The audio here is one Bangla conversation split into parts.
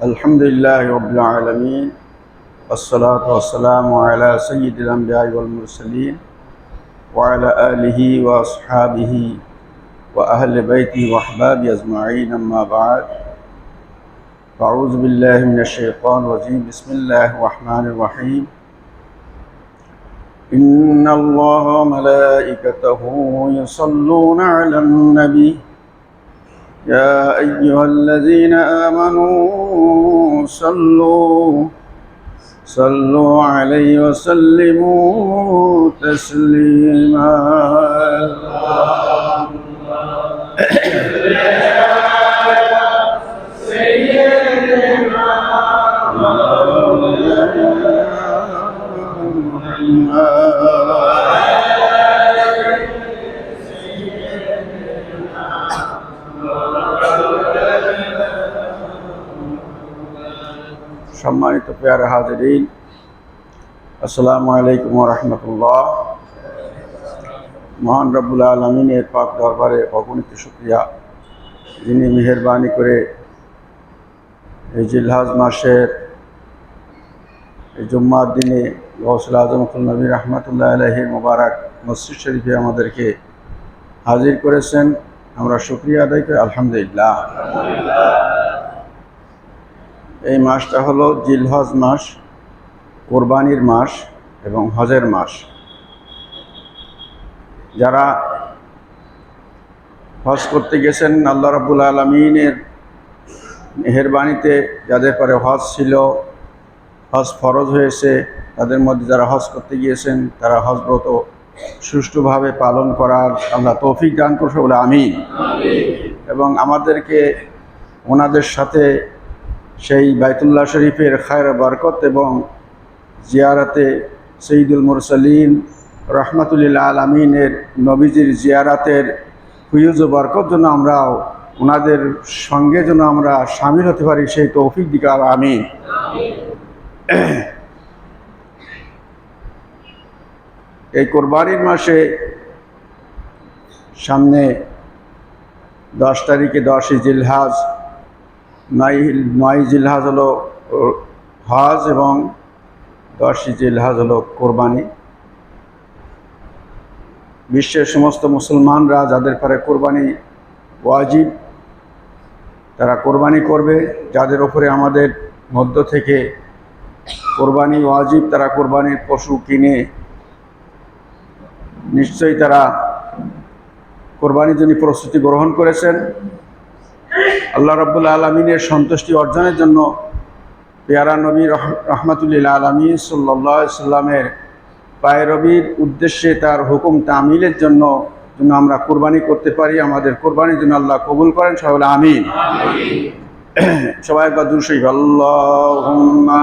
الحمد لله رب العالمين والصلاة والسلام على سيد الأنبياء والمرسلين وعلى آله وأصحابه وأهل بيته وأحبابه أجمعين أما بعد. فأعوذ بالله من الشيطان الرجيم. بسم الله الرحمن الرحيم. إن الله وملائكته يصلون على النبي. يا أيها الذين آمنوا صلوا صلوا عليه وسلموا تسليما. সম্মানিত পেয়ারে হাজিরিন। আসসালামু আলাইকুম রহমতুল্লাহ। মহান রব্বুল আলমিনের পাক দরবারে অগণিত শুক্রিয়া। যিনি মেহরবানি করে এই জিলহাজ মাসের এই জুম্মার দিনে গৌসুল আজমতুল নবী রহমতুল্লাহ আলহির মোবারক মসজিদ শরীফে আমাদেরকে হাজির করেছেন। আমরা শুক্রিয়া আদায় করি, আলহামদুলিল্লাহ। এই মাসটা হলো জিলহজ মাস, কোরবানির মাস এবং হজের মাস। যারা হজ করতে গেছেন, আল্লাহ রাবুল আলমিনের মেহরবানিতে যাদের পরে হজ ছিল, হজ ফরজ হয়েছে, তাদের মধ্যে যারা হজ করতে গিয়েছেন, তারা হজব্রত সুষ্ঠুভাবে পালন করার আল্লাহ তৌফিক দান করছে বলে আমিন। এবং আমাদেরকে ওনাদের সাথে সেই বাইতুল্লাহ শরীফের খায়ের বরকত এবং জিয়ারাতে সঈদুল মুরসালিন রহমতুল্লাহ আলমিনের নবীজির জিয়ারাতের হুইজ বরকত জন্য আমরাও ওনাদের সঙ্গে যেন আমরা সামিল হতে পারি, সেই তৌফিক দিকার আমি এই কোরবানির মাসে সামনে দশ তারিখে দশই জিলহাজ নয় নয় জিলহাজ হলো হজ এবং দশই জিলহাজ হলো কোরবানি। বিশ্বের সমস্ত মুসলমানরা যাদের পরে কোরবানি ওয়াজিব, তারা কোরবানি করবে। যাদের ওপরে আমাদের মধ্য থেকে কোরবানি ওয়াজিব, তারা কোরবানির পশু কিনে নিশ্চয়ই তারা কোরবানির জন্য প্রস্তুতি গ্রহণ করেছেন। আল্লাহ রব্বুল্লা আলমিনের সন্তুষ্টি অর্জনের জন্য পেয়ারা নবী রহমাতুল্লিল্লা আলমী সাল্লা সাল্লামের পায়রবির উদ্দেশ্যে তার হুকুম তামিলের জন্য যেন আমরা কোরবানি করতে পারি, আমাদের কোরবানির জন্য আল্লাহ কবুল করেন সবাই আমিন। সবাই একবার দুশো শৈব আল্লাহ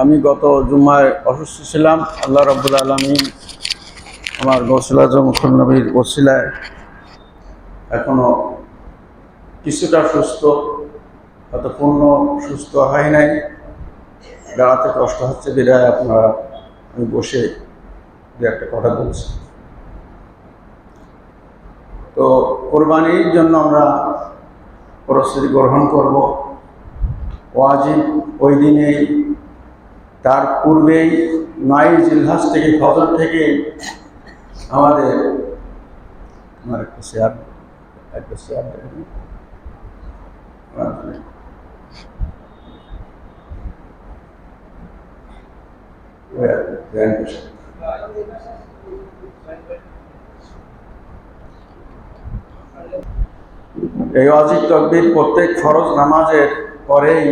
আমি গত জুম্মায় অসুস্থ ছিলাম। আল্লাহ রব্বুল আলমী আমার গৌসুল আজম নবীর ওসিলায় এখনও কিছুটা সুস্থ হয়তো পূর্ণ সুস্থ হয় নাই। দাঁড়াতে কষ্ট হচ্ছে বিদায় আপনারা, আমি বসে দু একটা কথা বলছি। তো কোরবানির জন্য আমরা প্রস্তুতি গ্রহণ করব। ওয়াজিব ওই দিনেই তার পূর্বেই নয় জিলহাস থেকে ফজর থেকে আমাদের আমার একটা শেয়ার একটা শেয়ার এই অজিত তকবির প্রত্যেক ফরজ নামাজের পরেই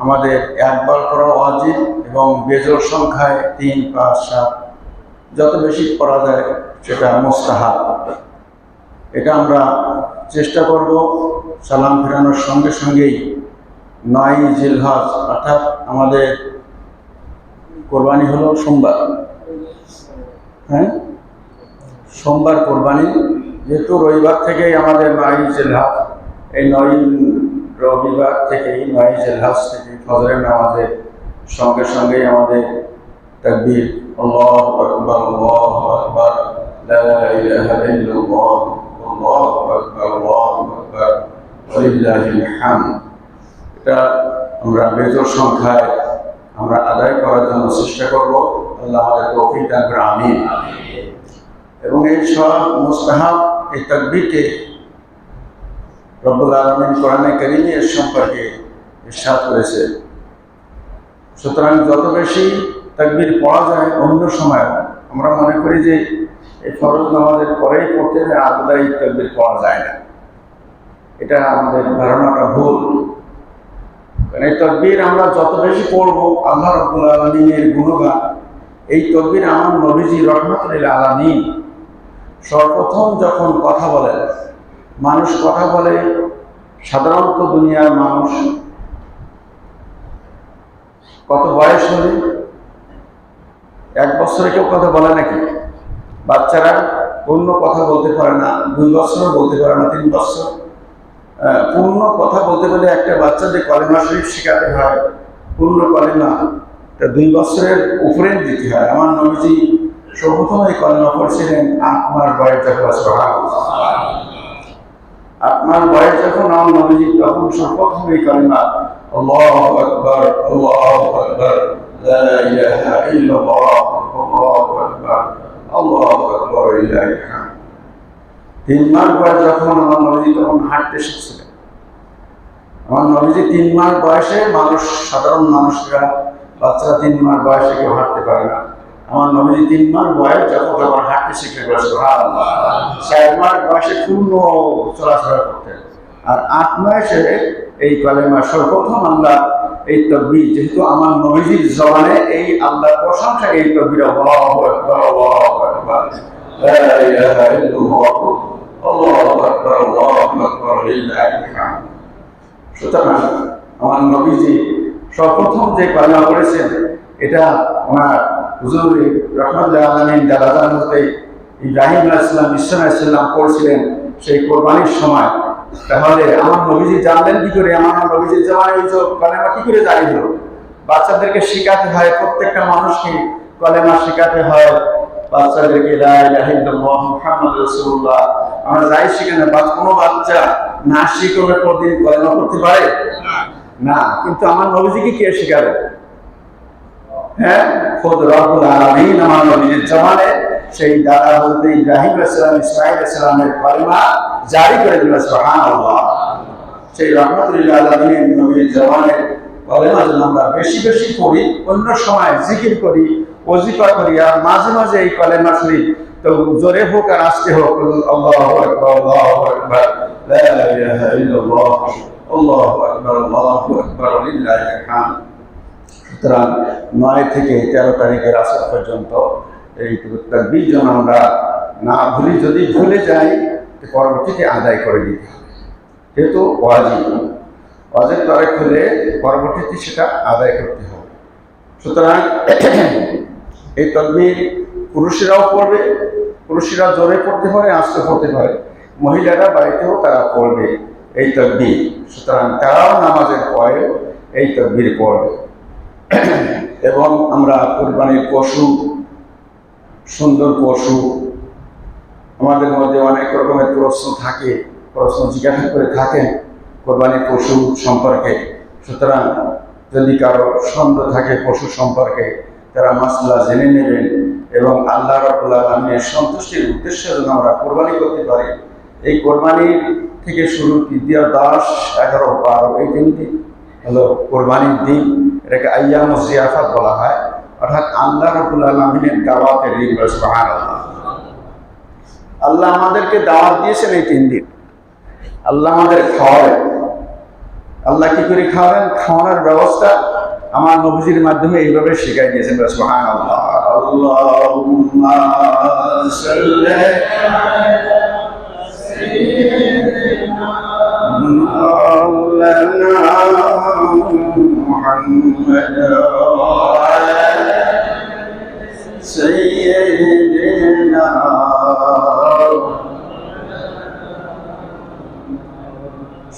আমাদের একবার করা অজিব এবং বেজোর সংখ্যায় তিন, পাঁচ, সাত, যত বেশি করা যায় সেটা মোস্তাহাব। এটা আমরা চেষ্টা করব সালাম ফেরানোর সঙ্গে সঙ্গেই। নয় জিলহাজ, অর্থাৎ আমাদের কোরবানি হলো সোমবার। হ্যাঁ? সোমবার কোরবানি, যেহেতু রবিবার থেকেই আমাদের নয় জিলহাজ, এই নয় রবিবার থেকেই নয় জিলহাজ থেকে ফজরের নামাজের সঙ্গে সঙ্গেই আমাদের তাকবীর, আল্লাহু আকবার আল্লাহু আকবার, লা ইলাহা ইল্লাল্লাহ, আল্লাহু আকবার আল্লাহু আকবার, ওয়ালিল্লাহিল হামদ। এটা আমরা বেজোর সংখ্যায় আমরা আদায় করার জন্য চেষ্টা করব। আল্লাহ আমাদের তৌফিক দান করে আমিন। এবং এই সব মুস্তাহাব এই তাকবীরকে রব্বুল আলমিন কোরআনে কারিমে এর সম্পর্কে ইরশাদ করেছে। সুতরাং যত বেশি তাকবীর পড়া যায় অন্য সময় আমরা মনে করি যে এই ফরজ নামাজের পরেই পড়তে হবে আলাদাই তাকবীর পড়া যায় না। এটা আমাদের ধারণাটা ভুল। কারণ এই তকবির আমরা যত বেশি পড়ব, আল্লাহ রব্বুল আলমিনের গুণগান, এই তকবির আমার নবীজি রহমতুল্লাহ আলমিন সর্বপ্রথম যখন কথা বলেন, মানুষ কথা বলে, সাধারণত দুনিয়ার মানুষ কত বয়স হলে এক বছরে কেউ কথা বলে নাকি? বাচ্চারা পূর্ণ কথা বলতে পারে না, দুই বছরও বলতে পারে না, তিন বছর। পূর্ণ কথা বলতে গেলে একটা বাচ্চাদের কলেমা শরীফ শেখাতে হয়। পূর্ণ কলেমা। তা দুই বছরের উপরে দিতে হয়। আমার নবীজি সর্বপ্রথম এই কলেমা পড়ছিলেন মাস বয়স যখন সোহাগ আপনার বয়স যখন আমার নবীজি তখন সর্বপ্রথম এই কলেমা আল্লাহু আকবার আল্লাহু আকবার লা ইলাহা ইল্লাল্লাহ আল্লাহু আকবার আল্লাহু আকবার লিল্লাহিল হামদ তিন মাস বয়স যখন আমার নবীজি তখন হাঁটতে শিখছিলেন আমার নবীজি তিন মাস বয়সে মানুষ, সাধারণ মানুষরা, বাচ্চারা তিন মাস বয়সে কেউ হাঁটতে পারে না। আমার নবীজি তিন মাস বয়স যখন তখন হাঁটতে শিখে বয়স চার মাস বয়সে পূর্ণ চলাফেরা করতেন। আর আট মাসে এই কালেমা সর্বপ্রথম আমরা এই তকবির, যেহেতু আমার নবীজির জমানে এই আল্লাহ প্রশংসা, এই তকবির আল্লাহু আল্লাহু আল্লাহু আল্লাহু সুতরাং আমার নবীজি সর্বপ্রথম যে কালেমা করেছেন এটা ওনার হুজুর রহমতুল্লাহ আলমিন দাদাদার মধ্যে ইব্রাহিম আলাইসাল্লাম ইসলাম আলাইসাল্লাম পড়ছিলেন, সেই কোরবানির সময় তাহলে আমার নবীজি জানলেন কি করে? আমার নবীজি জামায় ওই কলেমা কি করে জানি হলো বাচ্চাদেরকে শেখাতে হয়, প্রত্যেকটা মানুষকে কলেমা শেখাতে হয়। বাচ্চাদেরকে মুহাম্মাদুর রাসূলুল্লাহ। আমরা যাই শিখানে বা কোনো বাচ্চা না শিখলে প্রতিদিন কলেমা করতে পারে? না। কিন্তু আমার নবীজিকে কে শেখাবে? হ্যাঁ? খোদ রব্বুল আলামিন আমার নবীর জামানে সেই দাদা বলতে ইব্রাহিম আলাইহিসসালাম ইসমাইল আলাইহিসসালামের কলেমা জারি করে সুবহানাল্লাহ। সেই আমরা বেশি বেশি অন্য সময় জিকির করি মাঝে মাঝে এই তো জোরে হোক আর হোক সুতরাং নয় থেকে তেরো তারিখের আসর পর্যন্ত এই তাকবীর যেন আমরা না ভুলি, যদি ভুলে যাই পরবর্তীতে আদায় করে দিতে হবে। যেহেতু ওয়াজিব ওয়াজিব তারিখ হলে পরবর্তীতে সেটা আদায় করতে হবে। সুতরাং এই তকবীর পুরুষেরাও পড়বে, পুরুষেরা জোরে পড়তে পারে, আস্তে পড়তে পারে। মহিলারা বাড়িতেও তারা পড়বে এই তকবীর। সুতরাং তারাও নামাজের পরে এই তকবীর পড়বে। এবং আমরা কোরবানির পশু, সুন্দর পশু আমাদের মধ্যে অনেক রকমের প্রশ্ন থাকে, প্রশ্ন জিজ্ঞাসা করে থাকেন কোরবানি পশু সম্পর্কে। সুতরাং যদি কারও সন্দেহ থাকে পশু সম্পর্কে, তারা মাসলা জেনে নেবেন এবং আল্লাহ রবুল্লাহ আলমের সন্তুষ্টির উদ্দেশ্যে যেন আমরা কোরবানি করতে পারি। এই কোরবানির থেকে শুরু তৃতীয় দশ, এগারো, বারো, এই তিনটি? হলো কোরবানির দিন, এটাকে আয়াম জিয়াফাত বলা হয়। অর্থাৎ আল্লাহ রবুল আলমিনের দাওয়াতের দিন সুবাহান আল্লাহ আমাদেরকে দাওয়াত দিয়েছেন এই তিন দিন আল্লাহ আমাদের খাওয়াবেন আল্লাহ কি করে খাওয়াবেন খাওয়ানোর ব্যবস্থা আমার নবীজির মাধ্যমে এইভাবে শেখাই দিয়েছেন সুবহান আল্লাহ আল্লাহুম্মা সাল্লি مولانا محمد سيدنا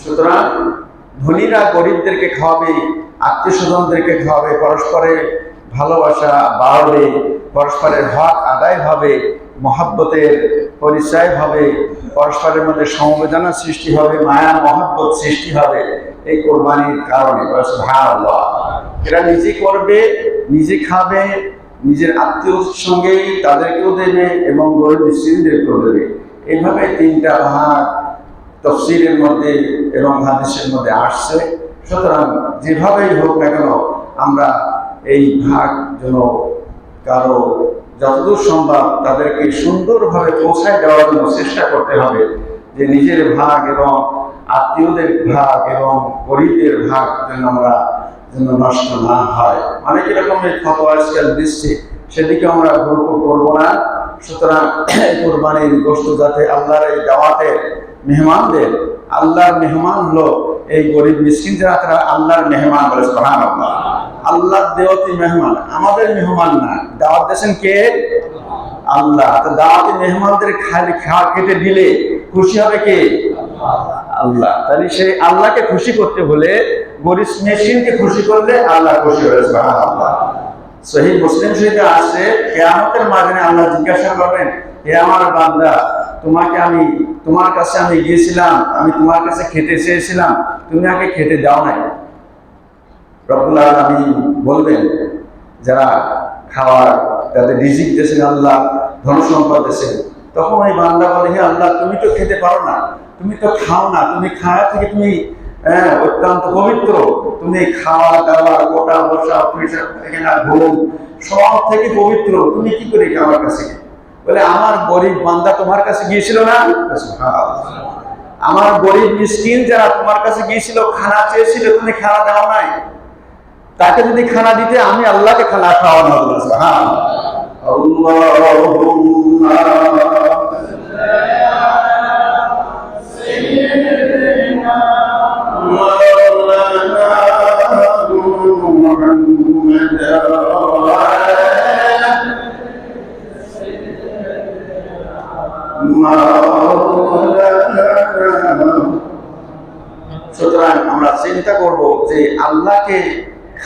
সুতরাং ধনীরা গরিবদেরকে খাওয়াবে আত্মীয় স্বজনদেরকে খাওয়াবে, পরস্পরের ভালোবাসা বাড়বে, পরস্পরের হক আদায় হবে, মহাব্বতের পরিচয় হবে, পরস্পরের মধ্যে সমবেদনা সৃষ্টি হবে, মায়া, মহাব্বত সৃষ্টি হবে এই কোরবানির কারণে। ভালো এরা নিজে করবে, নিজে খাবে নিজের আত্মীয় সঙ্গে তাদেরকেও দেবে এবং গরিব মিস্ত্রিদেরকেও দেবে। এইভাবে তিনটা ভাগ তফসিলের মধ্যে এবং হাদিসের মধ্যে আসছে। সুতরাং যেভাবেই হোক না কেন, আমরা এই ভাগ যেন কারও যতদূর সম্ভব তাদেরকে সুন্দরভাবে পৌঁছায় দেওয়ার জন্য চেষ্টা করতে হবে যে নিজের ভাগ এবং আত্মীয়দের ভাগ এবং গরিবদের ভাগ যেন আমরা নষ্ট না হয়। অনেক রকমের ফটো আজকাল দিচ্ছে। সেদিকে আমরা করব না। সুতরাং কোরবানির গোষ্ঠ যাতে আল্লাহর এই দাওয়াতের মেহমানদের, আল্লাহর মেহমান হলো এই গরিব মিসকিন যারা, তারা আল্লাহর মেহমান বলে সোহান আল্লাহ আল্লাহর দেওয়াতি মেহমান, আমাদের মেহমান না। দাওয়াত দিয়েছেন কে? আল্লাহ দাওয়াতি মেহমানদের খালি দিলে খুশি হবে কে? আল্লাহ। তাহলে সেই আল্লাহকে খুশি করতে হলে, গরিব মেশিনকে খুশি করলে আল্লাহ খুশি সহি মুসলিম কেয়ামতের মাঝে আল্লাহ জিজ্ঞাসা করবেন, হে আমার বান্দা, তোমাকে আমি, তোমার কাছে আমি গিয়েছিলাম, আমি তোমার কাছে খেতে চেয়েছিলাম, তুমি আগে খেতে দাও নাই? রব্বুল আমি বলবেন, যারা খাওয়ার যাদের রিজিক দিয়েছেন আল্লাহ ধন সম্পদ দিয়েছেন। তখন ওই বান্দা বলে, হে আল্লাহ, তুমি তো খেতে পারো না, তুমি তো খাও না, তুমি খাওয়া থেকে তুমি হ্যাঁ অত্যন্ত পবিত্র। তুমি খাওয়া দাওয়া, গোটা বসা এখানে ঘুম, সব থেকে পবিত্র। তুমি কি করে আমার কাছে বলে, আমার গরিব বান্দা তোমার কাছে গিয়েছিল না? আমার গরিব মিসকিন যারা তোমার কাছে গিয়েছিল, খানা চেয়েছিল, তুমি খানা দাও নাই। তাকে যদি খানা দিতে আমি আল্লাহকে খানা খাওয়ানো হ্যাঁ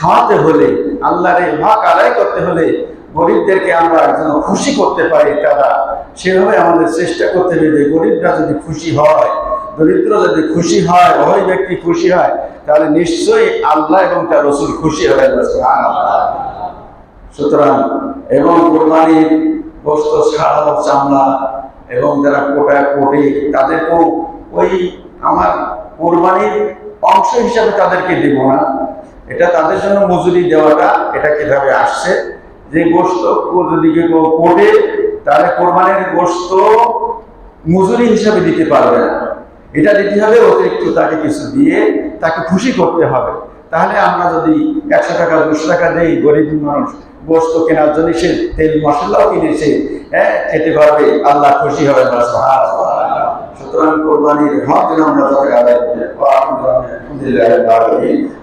খাওয়াতে হলে, আল্লাহর এই হক আদায় করতে হলে গরিবদেরকে আমরা যেন খুশি করতে পারি তারা। সেভাবে আমাদের চেষ্টা করতে হবে গরিবরা যদি খুশি হয় দরিদ্র যদি খুশি হয় ওই ব্যক্তি খুশি হয়, তাহলে নিশ্চয়ই আল্লাহ এবং তার রসুল খুশি হয়ে সুতরাং এবং কোরবানির গোস্ত ছাড়াও চামড়া এবং যারা কোটা কোটে, তাদেরকেও ওই আমার কোরবানির অংশ হিসাবে তাদেরকে দেব না। এটা তাদের জন্য মজুরি দেওয়াটা এটা কীভাবে আসছে? যে গোস্ত যদি কেউ তাহলে কোরবানির গোস্ত মজুরি হিসাবে দিতে পারবে না। এটা দিতে হবে অতিরিক্ত তাকে কিছু দিয়ে তাকে খুশি করতে হবে। তাহলে আমরা যদি একশো টাকা, দুশো টাকা দেই, গরিব মানুষ গোস্ত কেনার জন্য সে তেল, মশলাও কিনেছে হ্যাঁ খেতে পারবে, আল্লাহ খুশি হবে সুতরাং কোরবানির হক আমরা